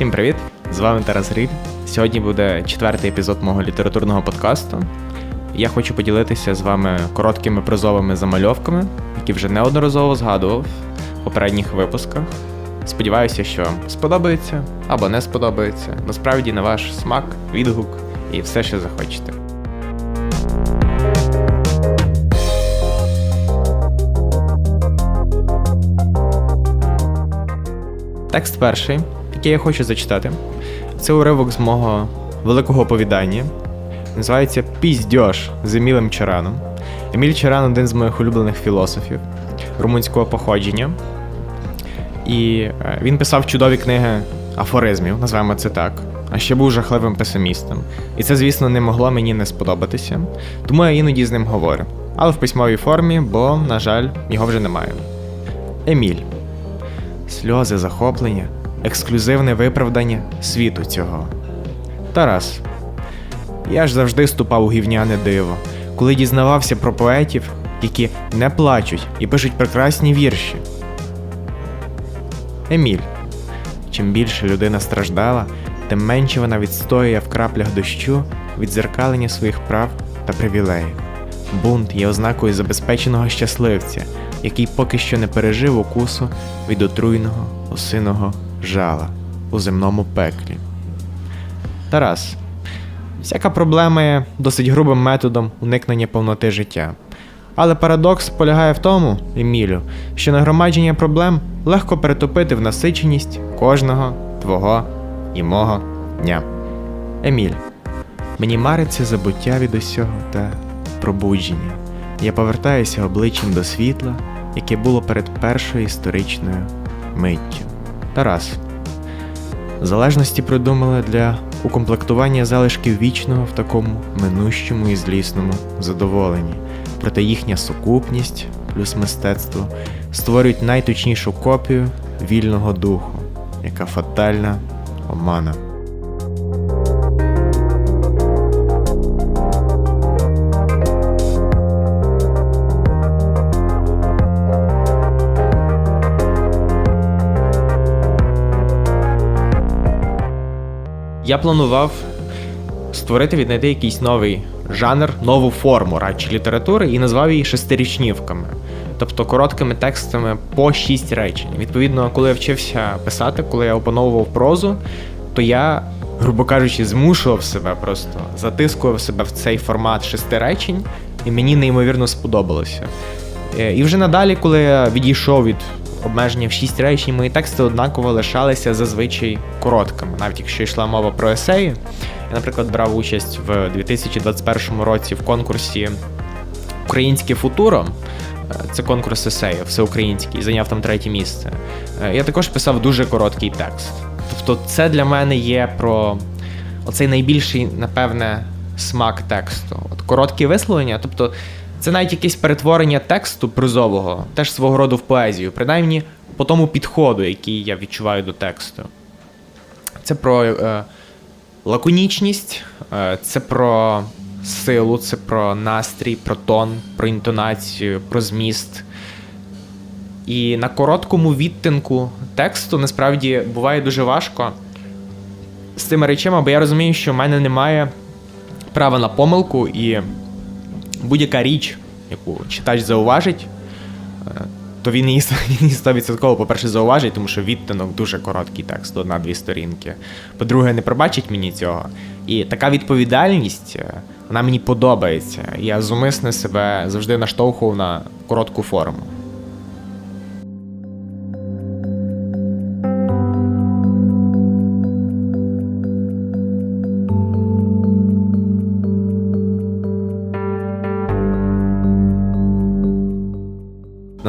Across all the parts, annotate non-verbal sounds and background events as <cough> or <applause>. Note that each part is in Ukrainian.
Всім привіт! З вами Тарас Гриль. Сьогодні буде четвертий епізод мого літературного подкасту. Я хочу поділитися з вами короткими прозовими замальовками, які вже неодноразово згадував в попередніх випусках. Сподіваюся, що сподобається або не сподобається. Насправді на ваш смак, відгук і все, що захочете. Текст перший, який я хочу зачитати, це уривок з мого великого оповідання. Називається Піздьош з Емілем Чараном. Еміль Чаран один з моїх улюблених філософів румунського походження. І е, він писав чудові книги афоризмів, називаємо це так. А ще був жахливим песимістом. І це, звісно, не могло мені не сподобатися. Тому я іноді з ним говорю. Але в письмовій формі, бо, на жаль, його вже немає. Еміль. Сльози захоплення, ексклюзивне виправдання світу цього. Тарас. Я ж завжди ступав у гівняне диво, коли дізнавався про поетів, які не плачуть і пишуть прекрасні вірші. Еміль. Чим більше людина страждала, тим менше вона відстоює в краплях дощу відзеркалення своїх прав та привілеїв. Бунт є ознакою забезпеченого щасливця, який поки що не пережив укусу від отруйного осиного жала у земному пеклі. Тарас. Всяка проблема є досить грубим методом уникнення повноти життя. Але парадокс полягає в тому, Емілю, що нагромадження проблем легко перетопити в насиченість кожного твого і мого дня. Еміль. Мені мариться забуття від усього та пробудження. Я повертаюся обличчям до світла, яке було перед першою історичною миттю. Тарас. Залежності придумали для укомплектування залишків вічного в такому минущому і злісному задоволенні, проте їхня сукупність плюс мистецтво створюють найточнішу копію вільного духу, яка фатальна омана. Я планував створити віднайти якийсь новий жанр, нову форму радше літератури і назвав її шестирічнівками, тобто короткими текстами по шість речень. Відповідно, коли я вчився писати, коли я опановував прозу, то я, грубо кажучи, змушував себе просто затискував себе в цей формат шести речень, і мені неймовірно сподобалося. Е, І вже надалі, коли я відійшов від обмеження в шість речень, мої тексти однаково лишалися зазвичай короткими, навіть якщо йшла мова про есеї. Я, наприклад, брав участь в 2021 році в конкурсі Українське футуро. Е, Це конкурс есеїв всеукраїнський, зайняв там третє місце. Е, Я також писав дуже короткий текст. Тобто, це для мене є про оцей найбільший, напевне, смак тексту. От короткі висловлення, тобто це навіть якесь перетворення тексту прозового, теж свого роду в поезію, принаймні по тому підходу, який я відчуваю до тексту. Це про е, лаконічність, е, це про силу, це про настрій, про тон, про інтонацію, про зміст. І на короткому відтинку тексту насправді буває дуже важко з цими речами, бо я розумію, що в мене немає права на помилку, і будь-яка річ, яку читач зауважить, е, то він її <laughs> він її 100%, по-перше, зауважить, тому що відтинок дуже короткий текст, одна-дві сторінки. По-друге, не пробачить мені цього. І така відповідальність, е, вона мені подобається. Я зумисне себе завжди наштовхував на коротку форму.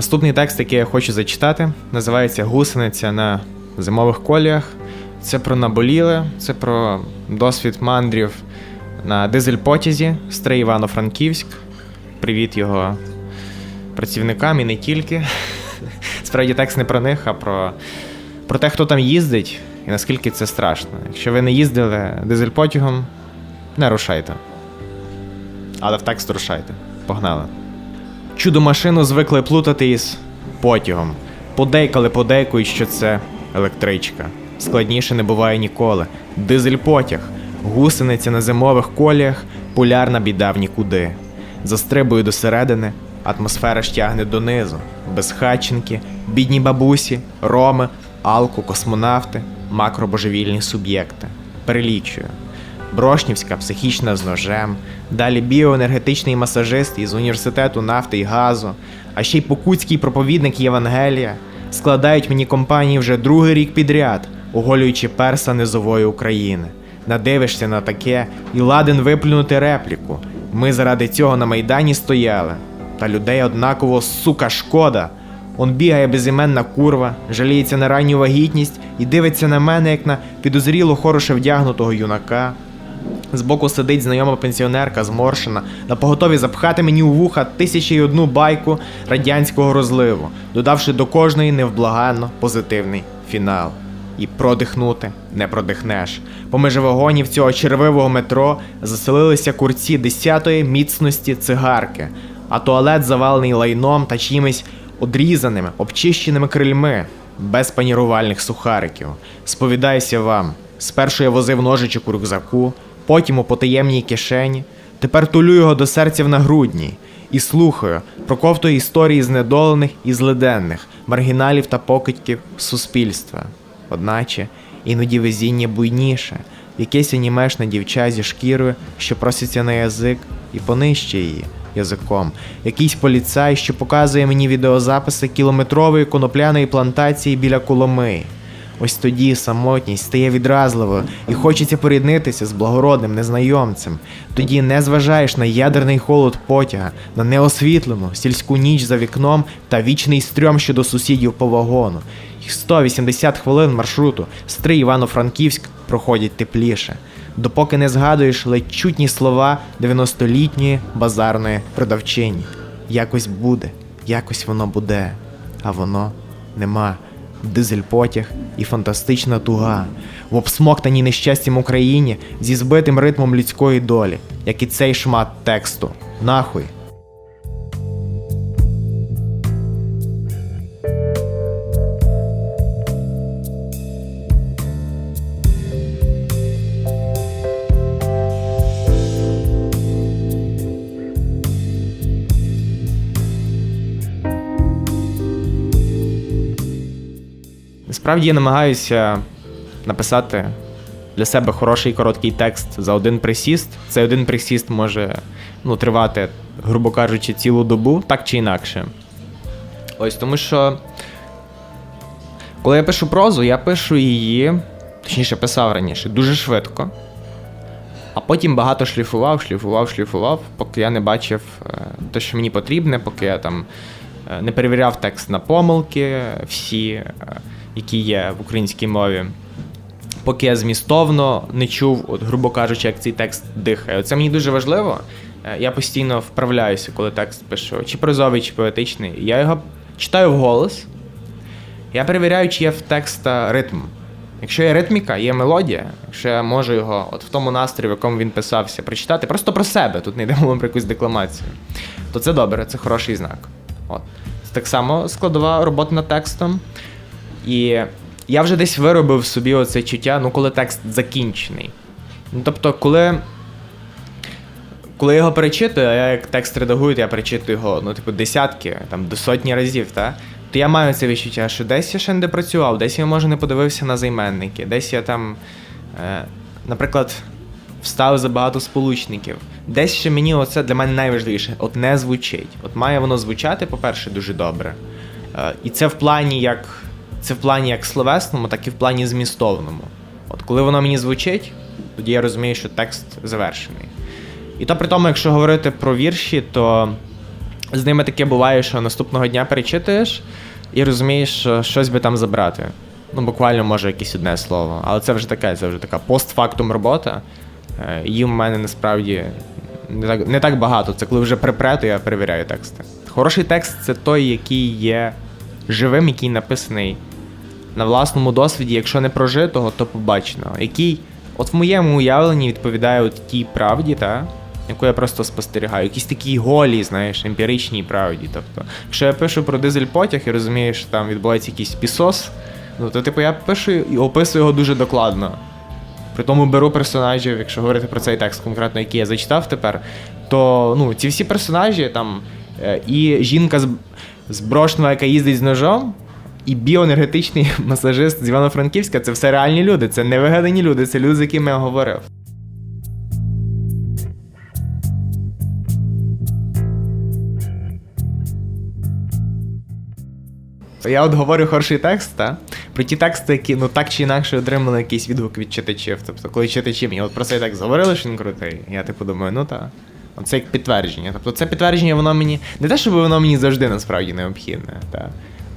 Наступний текст, який я хочу зачитати, називається Гусениця на зимових коліях. Це про наболіле, це про досвід мандрів на дизель-потязі Стрий Івано-Франківськ. Привіт його працівникам і не тільки. <laughs> Справді текст не про них, а про, про те, хто там їздить і наскільки це страшно. Якщо ви не їздили дизель-потягом, не рушайте. Але в текст рушайте. Погнали. Чудо машину звикли плутати із потягом. Подейкали подейкують, що це електричка. складніше не буває ніколи. Дизель потяг, гусениця на зимових коліях, полярна біда в нікуди. Застрибую до середини, атмосфера ж тягне донизу. Безхатченки, бідні бабусі, роми, алку, космонавти, макробожевільні суб'єкти. Перелічую. Брошнівська психічна з ножем, далі біоенергетичний масажист із університету нафти і газу, а ще й покутський проповідник Євангелія складають мені компанії вже другий рік підряд, оголюючи перса низової України. Надивишся на таке і ладен виплюнути репліку. Ми заради цього на майдані стояли. Та людей однаково сука шкода. Он бігає безіменна курва, жаліється на ранню вагітність і дивиться на мене, як на підозріло хороше вдягнутого юнака. Збоку сидить знайома пенсіонерка зморшена, на поготові запхати мені у вуха тисячі й одну байку радянського розливу, додавши до кожної невблаганно позитивний фінал. І продихнути не продихнеш. Поміж вагонів цього червивого метро заселилися курці десятої міцності цигарки, а туалет завалений лайном та чимось одрізаними, обчищеними крильми, без панірувальних сухариків. Сповідаюся вам, спершу я возив ножичок у рюкзаку, потім у потаємній кишені, тепер тулю його до серця в нагрудній і слухаю про ковтої історії знедолених і злиденних, маргіналів та покидьків суспільства. Одначе іноді везіння буйніше, якесь анімешне дівча зі шкірою, що проситься на язик, і понищує її язиком. Якийсь поліцай, що показує мені відеозаписи кілометрової конопляної плантації біля Коломиї. Ось тоді самотність стає відразливою і хочеться поріднитися з благородним незнайомцем. Тоді не зважаєш на ядерний холод потяга, на неосвітлену сільську ніч за вікном та вічний стрьом щодо сусідів по вагону. Їх 180 хвилин маршруту Стрий Івано-Франківськ проходять тепліше, допоки не згадуєш ледь чутні слова 90-літньої базарної продавчині. Якось буде, якось воно буде, а воно нема дизель потяг і фантастична туга в обсмоктаній нещастям Україні зі збитим ритмом людської долі, як і цей шмат тексту. Нахуй. Насправді я намагаюся написати для себе хороший короткий текст за один присіст. Цей один присіст може ну, тривати, грубо кажучи, цілу добу, так чи інакше. Ось тому що. Коли я пишу прозу, я пишу її, точніше писав раніше, дуже швидко. А потім багато шліфував, шліфував, шліфував, поки я не бачив е, те, що мені потрібне, поки я там е, не перевіряв текст на помилки, всі, е, які є в українській мові. Поки я змістовно не чув, от, грубо кажучи, як цей текст дихає. Це мені дуже важливо. Е, Я постійно вправляюся, коли текст пишу, чи прозовий, чи поетичний. Я його читаю вголос. Я перевіряю, чи є в текста ритм. Якщо є ритміка, є мелодія, якщо я можу його от в тому настрої, в якому він писався, прочитати, просто про себе, тут не йдемо <laughs> про якусь декламацію, то це добре, це хороший знак. От. Це так само складова робота над текстом. І я вже десь виробив собі оце чуття, ну коли текст закінчений. Ну, тобто, коли. Коли я його перечитую, а я як текст редагую, то я перечитую його, ну, типу, десятки, там, до сотні разів, та? то я маю це відчуття, що десь я ще не допрацював, десь я, може, не подивився на займенники, десь я там, е, наприклад, вставив забагато сполучників. Десь ще мені оце для мене найважливіше, от не звучить. От має воно звучати, по-перше, дуже добре. Е, і це в плані як. Це в плані як словесному, так і в плані змістовному. От коли воно мені звучить, тоді я розумію, що текст завершений. І то при тому, якщо говорити про вірші, то з ними таке буває, що наступного дня перечитуєш і розумієш, що щось би там забрати. Ну, буквально може якесь одне слово. Але це вже таке, це вже така постфактум робота. Е, Її в мене насправді не так, не так багато. Це коли вже припре, то я перевіряю тексти. Хороший текст це той, який є живим, який написаний на власному досвіді, якщо не прожитого, то побаченого. Який, от в моєму уявленні, відповідає от тій правді, та, яку я просто спостерігаю. Якісь такі голі, знаєш, емпіричній правді. Тобто, якщо я пишу про дизель потяг і розумію, що там відбувається якийсь пісос, Ну, то, типу, я пишу і описую його дуже докладно. При тому беру персонажів, якщо говорити про цей текст конкретно, який я зачитав тепер, то ну, ці всі персонажі там е, і жінка з, з Брошного, яка їздить з ножом, і біоенергетичний <laughs> масажист з Івано-Франківська це все реальні люди, це не вигадані люди, це люди, з якими я говорив. Я от говорю хороший текст, та? про ті тексти, які ну так чи інакше отримали якийсь відгук від читачів. Тобто, коли читачі мені от про цей текст говорили, що він крутий, я типу думаю, ну так. Це як підтвердження. Тобто це підтвердження, воно мені. Не те, щоб воно мені завжди насправді необхідне. Та?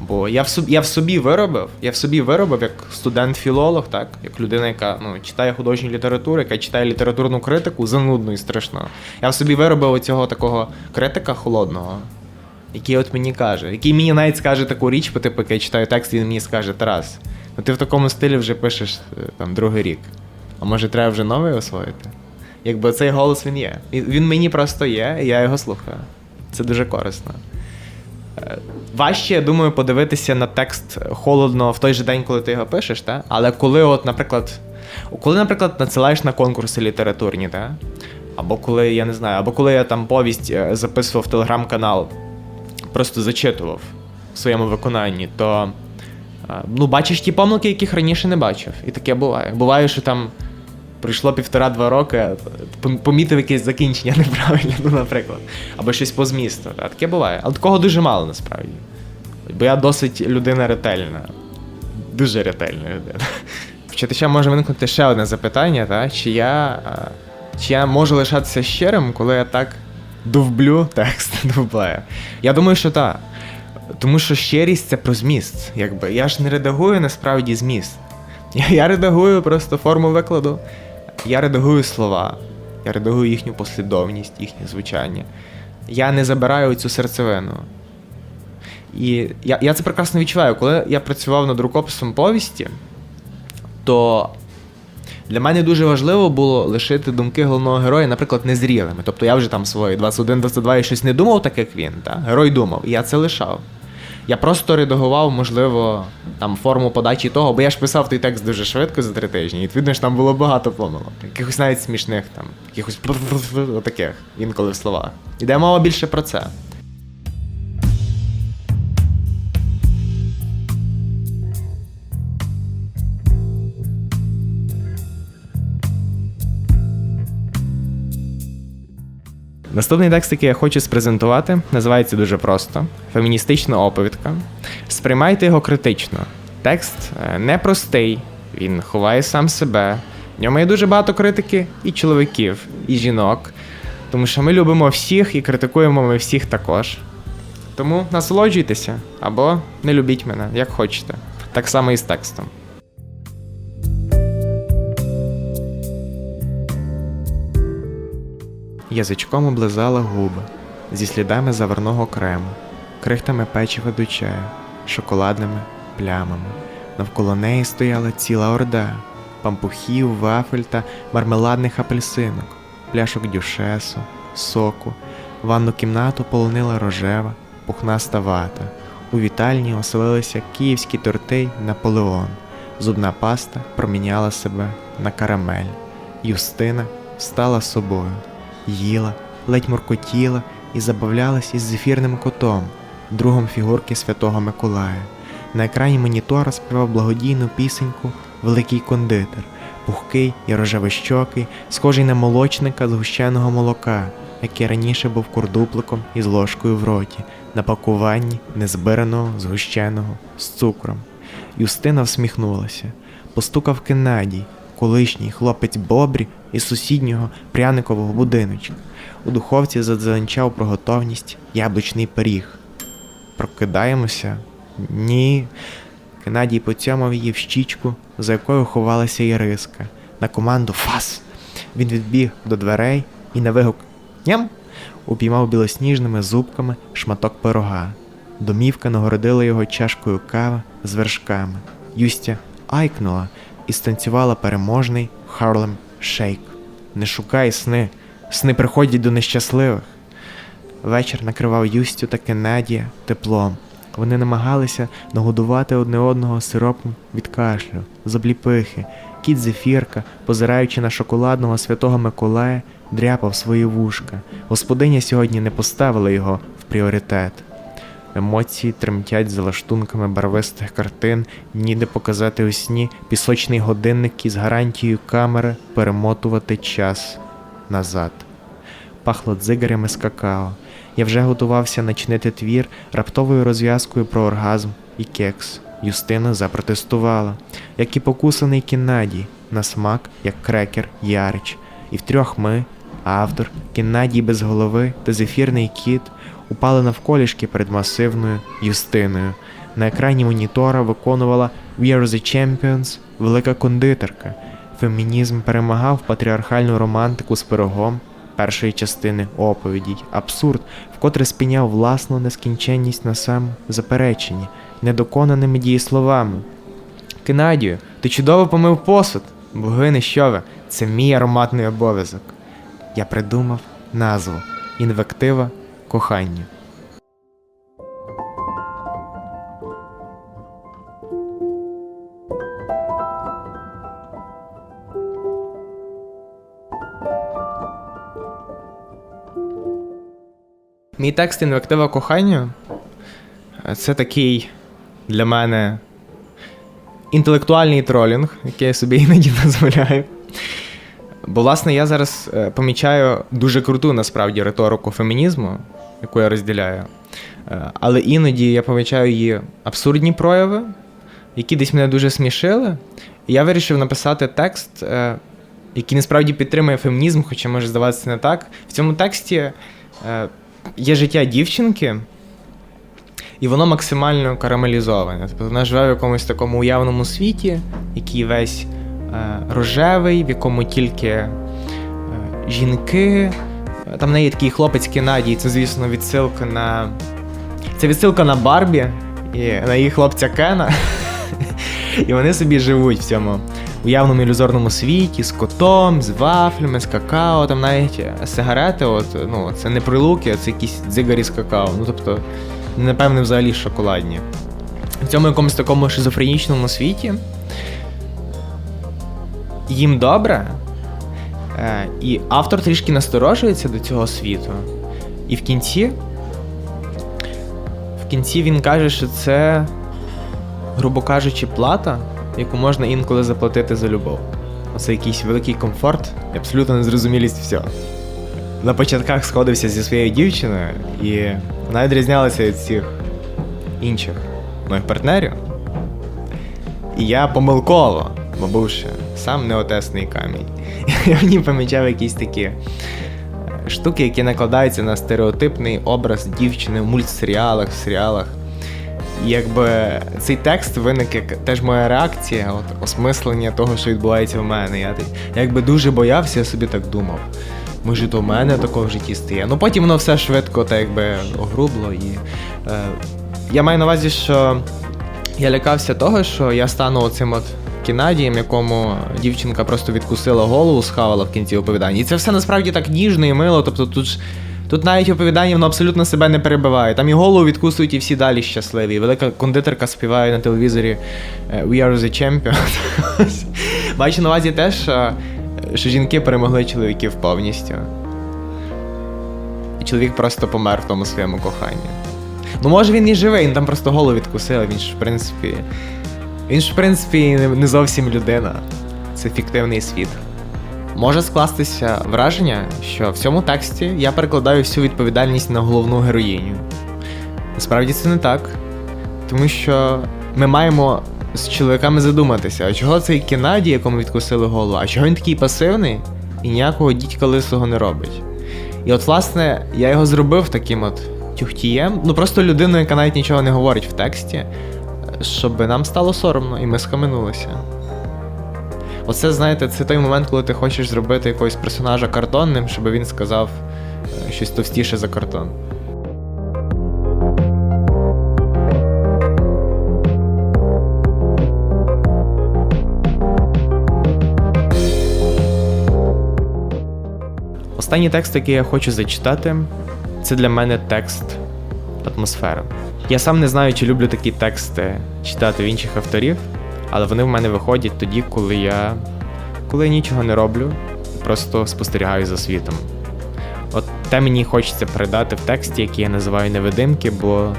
Бо я в собі, я в собі виробив, я в собі виробив як студент-філолог, так, як людина, яка ну, читає художню літературу, яка читає літературну критику, занудну і страшно. Я в собі виробив оцього такого критика холодного, який от мені каже, який мені навіть скаже таку річ, бо типу, як я читаю текст, він мені скаже Тарас, ну ти в такому стилі вже пишеш е, там другий рік. А може треба вже новий освоїти? Якби цей голос він є. Він мені просто є, і я його слухаю. Це дуже корисно. Е, Важче, я думаю, подивитися на текст холодно в той же день, коли ти його пишеш, та? але коли, от, наприклад, коли, наприклад, надсилаєш на конкурси літературні, та? або коли, я не знаю, або коли я там повість е, записував в телеграм-канал, просто зачитував в своєму виконанні, то е, ну, бачиш ті помилки, яких раніше не бачив. І таке буває. Буває, що там пройшло півтора-два роки, помітив якесь закінчення <laughs> неправильне, ну, наприклад. Або щось по змісту. Таке буває. Але такого дуже мало насправді. Бо я досить людина ретельна. Дуже ретельна людина. <laughs> В читача може виникнути ще одне запитання, та? Чи, я, чи я можу лишатися щирим, коли я так довблю текст <laughs> довблею? Я думаю, що так. Тому що щирість це про зміст. Якби. Я ж не редагую насправді зміст. Я редагую просто форму викладу. Я редагую слова, я редагую їхню послідовність, їхнє звучання. Я не забираю цю серцевину. І я, я це прекрасно відчуваю. Коли я працював над рукописом повісті, то для мене дуже важливо було лишити думки головного героя, наприклад, незрілими. Тобто я вже там свої 21-22 і щось не думав, так як він. Та? Герой думав, і я це лишав. Я просто редагував, можливо, там форму подачі того, бо я ж писав той текст дуже швидко за три тижні, і відповідно ж там було багато помилок. Якихось навіть смішних там, якихось <laughs> таких, інколи в словах. Іде мова більше про це. Наступний текст, який я хочу спрезентувати, називається дуже просто: Феміністична оповідка. Сприймайте його критично. Текст е, непростий, він ховає сам себе. В ньому є дуже багато критики і чоловіків, і жінок. Тому що ми любимо всіх і критикуємо ми всіх також. Тому насолоджуйтеся або не любіть мене, як хочете. Так само і з текстом. Язичком облизала губи зі слідами заварного крему, крихтами печива до чаю, шоколадними плямами. Навколо неї стояла ціла орда пампухів, вафель та мармеладних апельсинок, пляшок дюшесу, соку. Ванну кімнату полонила рожева, пухнаста вата. У вітальні оселилися київські торти й Наполеон. Зубна паста проміняла себе на карамель. Юстина стала собою їла, ледь моркотіла і забавлялась із зефірним котом, другом фігурки святого Миколая. На екрані монітора співав благодійну пісеньку Великий кондитер, пухкий і рожевищокий, схожий на молочника згущеного молока, який раніше був курдупликом із ложкою в роті, на пакуванні незбираного, згущеного з цукром. Юстина всміхнулася, постукав Кеннадій, колишній хлопець Бобрі із сусіднього пряникового будиночка. У духовці задзеленчав про готовність яблучний пиріг. Прокидаємося? Ні. Геннадій поцьомав її в щічку, за якою ховалася Іриска. На команду Фас. Він відбіг до дверей і на вигук Ням упіймав білосніжними зубками шматок пирога. Домівка нагородила його чашкою кави з вершками. Юстя айкнула і станцювала переможний Харлем Шейк. Не шукай сни, сни приходять до нещасливих. Вечір накривав Юстю та Кеннедія теплом. Вони намагалися нагодувати одне одного сиропом від кашлю, з. Кіт зефірка, позираючи на шоколадного святого Миколая, дряпав свої вушка. Господиня сьогодні не поставила його в пріоритет. Емоції тремтять за лаштунками барвистих картин, ніде показати у сні пісочний годинник із гарантією камери перемотувати час назад. Пахло дзигарями з какао. Я вже готувався начинити твір раптовою розв'язкою про оргазм і кекс. Юстина запротестувала, як і покусаний Кіннадій, на смак, як крекер Ярич. І втрьох ми, автор, Кіннадій без голови та зефірний кіт, упали навколішки перед масивною Юстиною. На екрані монітора виконувала We are the Champions, велика кондитерка. Фемінізм перемагав патріархальну романтику з пирогом першої частини оповідей. Абсурд, вкотре спіняв власну нескінченність на сам запереченні, недоконаними дієсловами. Кинадію, ти чудово помив посуд. Богини, що ви? Це мій ароматний обов'язок. Я придумав назву інвектива кохання. Мій текст інвектива кохання це такий для мене інтелектуальний тролінг, який я собі <laughs> іноді дозволяю. Бо, власне, я зараз е, помічаю дуже круту насправді риторику фемінізму, яку я розділяю. Е, Але іноді я помічаю її абсурдні прояви, які десь мене дуже смішили. І я вирішив написати текст, е, який насправді підтримує фемінізм, хоча може здаватися не так. В цьому тексті е, є життя дівчинки, і воно максимально карамелізоване. Тобто вона живе в якомусь такому уявному світі, який весь е, рожевий, в якому тільки е, жінки. Там неї такий хлопець Кеннадій, це, звісно, відсилка на. Це відсилка на Барбі і на її хлопця Кена. І вони собі живуть в цьому уявному ілюзорному світі з котом, з вафлями, з какао, там навіть сигарети, от, ну, це не прилуки, а це якісь дзигарі з какао. Ну, тобто, напевне, взагалі шоколадні. В цьому якомусь такому шизофренічному світі їм добре. Е, і автор трішки насторожується до цього світу. І в кінці. В кінці він каже, що це, грубо кажучи, плата, яку можна інколи заплатити за любов. Оце якийсь великий комфорт і абсолютно незрозумілість всього. На початках сходився зі своєю дівчиною, і вона відрізнялася від всіх інших моїх партнерів. І я помилково, бо бувши сам неотесний камінь, <laughs> я ній помічав якісь такі е, штуки, які накладаються на стереотипний образ дівчини в мультсеріалах, в серіалах. І якби цей текст виник як теж моя реакція, от осмислення того, що відбувається в мене. Я якби дуже боявся, я собі так думав. Може, то в мене такого в житті стає. Ну потім воно все швидко так якби огрубло. І е, я маю на увазі, що я лякався того, що я стану оцим от Кінадієм, якому дівчинка просто відкусила голову, схавала в кінці оповідання. І це все насправді так ніжно і мило. Тобто тут ж. Тут навіть оповідання воно абсолютно себе не перебиває. Там і голову відкусують, і всі далі щасливі. Велика кондитерка співає на телевізорі е, We are the champions. <laughs> Бачу на увазі те, що, що жінки перемогли чоловіків повністю. І чоловік просто помер в тому своєму коханні. Ну, може він і живий, він там просто голову відкусив, він ж, в принципі. Він ж, в принципі, не- зовсім людина. Це фіктивний світ. Може скластися враження, що в цьому тексті я перекладаю всю відповідальність на головну героїню. Насправді це не так. Тому що ми маємо з чоловіками задуматися, а чого цей Кеннаді, якому відкусили голову, а чого він такий пасивний і ніякого дідька лисого не робить. І от, власне, я його зробив таким от тюхтієм, ну просто людиною, яка навіть нічого не говорить в тексті, щоб нам стало соромно, і ми схаменулися. Оце, знаєте, це той момент, коли ти хочеш зробити якогось персонажа картонним, щоб він сказав е, щось товстіше за картон. Останній текст, який я хочу зачитати, це для мене текст атмосфера. Я сам не знаю, чи люблю такі тексти читати в інших авторів, але вони в мене виходять тоді, коли я коли я нічого не роблю, просто спостерігаю за світом. От те мені хочеться передати в тексті, який я називаю невидимки, бо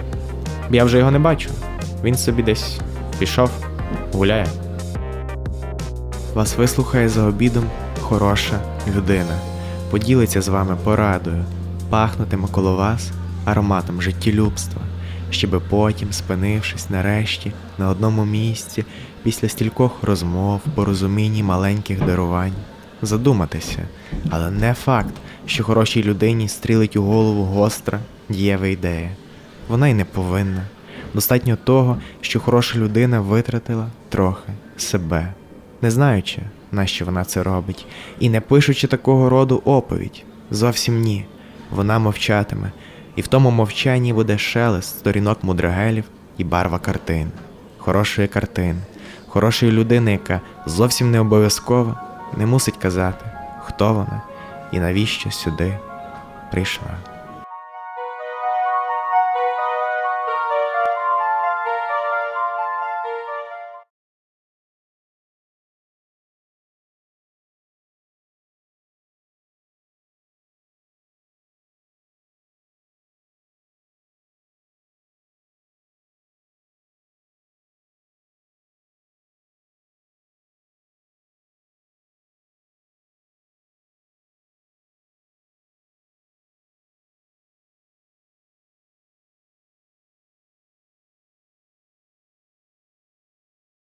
я вже його не бачу. Він собі десь пішов, гуляє. Вас вислухає за обідом хороша людина. Поділиться з вами порадою, пахнутиме коло вас ароматом життєлюбства, щоби потім, спинившись нарешті на одному місці, після стількох розмов, порозумінь і маленьких дарувань, задуматися, але не факт, що хорошій людині стрілить у голову гостра дієва ідея. Вона й не повинна. Достатньо того, що хороша людина витратила трохи себе, не знаючи, нащо вона це робить, і не пишучи такого роду оповідь. Зовсім ні. Вона мовчатиме, і в тому мовчанні буде шелест сторінок мудрагелів і барва картин, хорошої картини, хорошої людини, яка зовсім не обов'язково не мусить казати, хто вона і навіщо сюди прийшла.